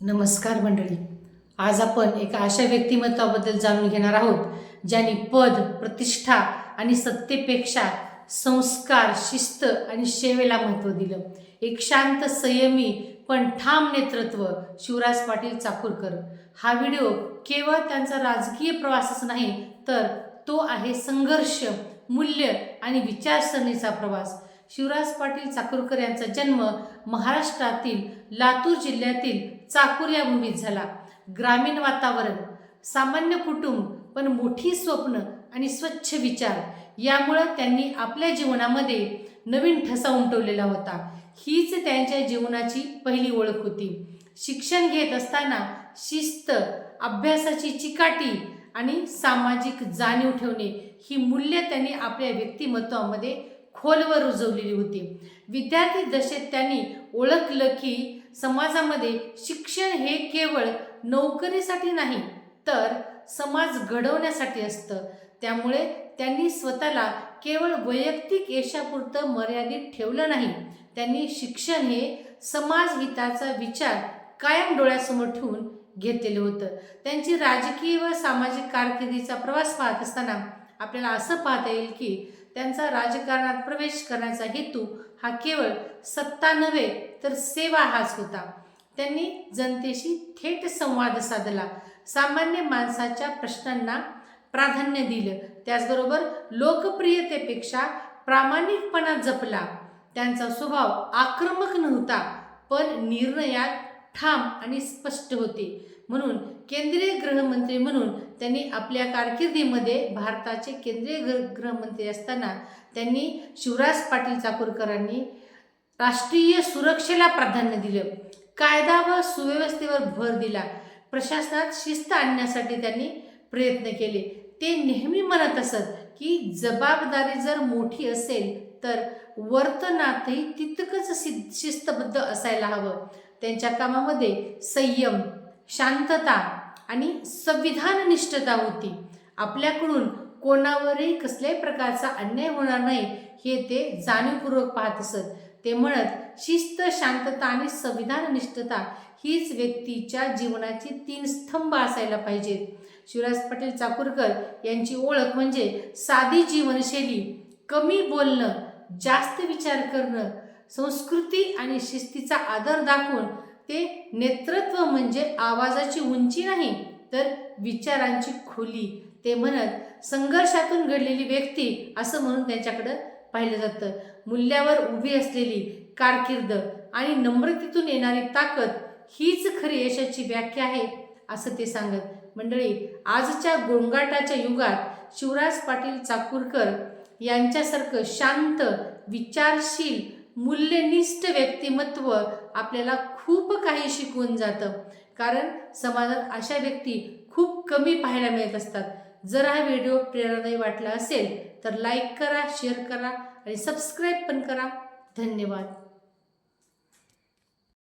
नमस्कार मंडळी. आज आपण एका अशा व्यक्तिमत्वाबद्दल जाणून घेणार आहोत ज्यांनी पद प्रतिष्ठा आणि सत्तेपेक्षा संस्कार शिस्त आणि सेवेला महत्त्व दिलं. एक शांत संयमी पण ठाम नेतृत्व शिवराज पाटील चाकूरकर. हा व्हिडिओ केवळ त्यांचा राजकीय प्रवासच नाही तर तो आहे संघर्ष मूल्य आणि विचारसरणीचा प्रवास. शिवराज पाटील चाकूरकर यांचा जन्म महाराष्ट्रातील लातूर जिल्ह्यातील चाकूर या भूमीत झाला. ग्रामीण वातावरण सामान्य कुटुंब पण मोठी स्वप्न आणि स्वच्छ विचार यामुळं त्यांनी आपल्या जीवनामध्ये नवीन ठसा उमटवलेला होता. हीच त्यांच्या जीवनाची पहिली ओळख होती. शिक्षण घेत असताना शिस्त अभ्यासाची चिकाटी आणि सामाजिक जाणीव ठेवणे ही मूल्य त्यांनी आपल्या व्यक्तिमत्वामध्ये खोलवर रुजवलेली होती. विद्यार्थी दशेत त्यांनी ओळखलं की समाजामध्ये शिक्षण हे केवळ नोकरीसाठी नाही तर समाज घडवण्यासाठी असतं. त्यामुळे त्यांनी स्वतःला केवळ वैयक्तिक यशापुरतं मर्यादित ठेवलं नाही. त्यांनी शिक्षण हे समाजहिताचा विचार कायम डोळ्यासमोर ठेवून घेतलेलं होतं. त्यांची राजकीय व सामाजिक कारकिर्दीचा प्रवास पाहत असताना आपल्याला असं पाहता येईल की त्यांचा राजकारणात प्रवेश करण्याचा हेतू हा केवळ सत्ता नव्हे तर सेवा हाच होता. त्यांनी जनतेशी थेट संवाद साधला. सामान्य माणसाच्या प्रश्नांना प्राधान्य दिलं. त्याचबरोबर लोकप्रियतेपेक्षा प्रामाणिकपणा जपला. त्यांचा स्वभाव आक्रमक नव्हता पण निर्णयात ठाम आणि स्पष्ट होते. म्हणून केंद्रीय गृहमंत्री म्हणून त्यांनी आपल्या कारकिर्दीमध्ये भारताचे केंद्रीय गृह गृहमंत्री असताना त्यांनी शिवराज पाटील चाकूरकरांनी राष्ट्रीय सुरक्षेला प्राधान्य दिलं. कायदा व सुव्यवस्थेवर भर दिला. प्रशासनात शिस्त आणण्यासाठी त्यांनी प्रयत्न केले. ते नेहमी म्हणत असत की जबाबदारी जर मोठी असेल तर वर्तनातही तितकंच शि- शिस्तबद्ध असायला हवं. त्यांच्या कामामध्ये संयम शांतता आणि संविधान निष्ठता होती. आपल्याकडून कोणावरही कसल्याही प्रकारचा अन्याय होणार नाही हे ते जाणीवपूर्वक पाहत असत. ते म्हणत शिस्त शांतता आणि संविधान निष्ठता हीच व्यक्तीच्या जीवनाची तीन स्तंभ असायला पाहिजेत. शिवराज पाटील चाकूरकर यांची ओळख म्हणजे साधी जीवनशैली कमी बोलणं जास्त विचार करणं संस्कृती आणि शिस्तीचा आदर दाखवून ते नेतृत्व म्हणजे आवाजाची उंची नाही तर विचारांची खोली. ते म्हणत संघर्षातून घडलेली व्यक्ती असं म्हणून त्यांच्याकडं पाहिलं जातं. मूल्यावर उभी असलेली कारकीर्द आणि नम्रतेतून येणारी ताकद हीच खरी यशाची व्याख्या आहे असं ते सांगत. मंडळी आजच्या गोंगाटाच्या युगात शिवराज पाटील चाकूरकर यांच्यासारखं शांत विचारशील मूल्यनिष्ठ व्यक्तिमत्व आपल्याला खूप काही शिकवून जातं. कारण समाजात अशा व्यक्ती खूप कमी पाहायला मिळत असतात. जर हा व्हिडिओ प्रेरणादायी वाटला असेल तर लाईक करा शेअर करा आणि सबस्क्राईब पण करा. धन्यवाद.